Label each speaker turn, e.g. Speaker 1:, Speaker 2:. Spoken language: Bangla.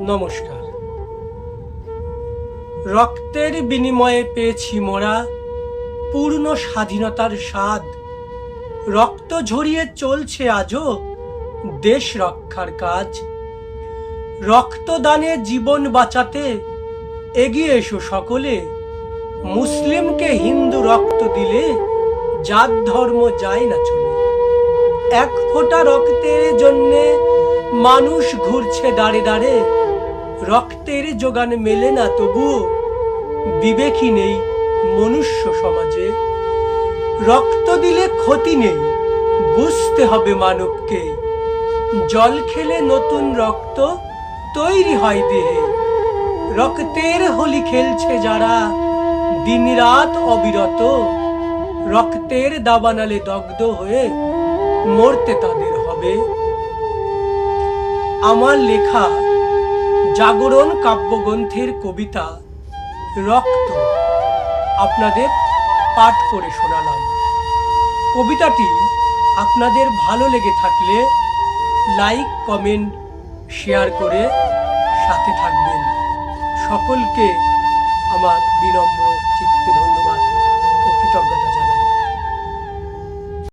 Speaker 1: নমস্কার। রক্তের বিনিময়ে পেয়েছি মোরা, পূর্ণ স্বাধীনতার স্বাদ। রক্ত ঝরিয়ে চলছে আজও দেশ রক্ষার কাজ। রক্তদানে জীবন বাঁচাতে এগিয়ে এসো সকলে। মুসলিমকে হিন্দু রক্ত দিলে জাত ধর্ম যায় না চলে। এক ফোঁটা রক্তের জন্যে মানুষ ঘুরছে দাঁড়ে দাঁড়ে। রক্তের যোগান মেলে না তবুও বিবেকই নেই মনুষ্য সমাজে। রক্ত দিলে ক্ষতি নেই, বুঝতে হবে মানবকে। জল খেলে নতুন রক্ত তৈরি হয় দেহে। রক্তের হোলি খেলছে যারা, দিনরাত অবিরত। রক্তের দাবানালে দগ্ধ হয়ে মরতে তাদের হবে। আমার লেখা জাগরণ কাব্যগ্রন্থের কবিতা, রক্ত। আপনাদের পাঠ করে শোনালাম। কবিতাটি আপনাদের ভালো লেগে থাকলে লাইক, কমেন্ট, শেয়ার করে সাথে থাকবেন। সকলকে আমার বিনম্র চিত্তে ধন্যবাদ ও কৃতজ্ঞতা।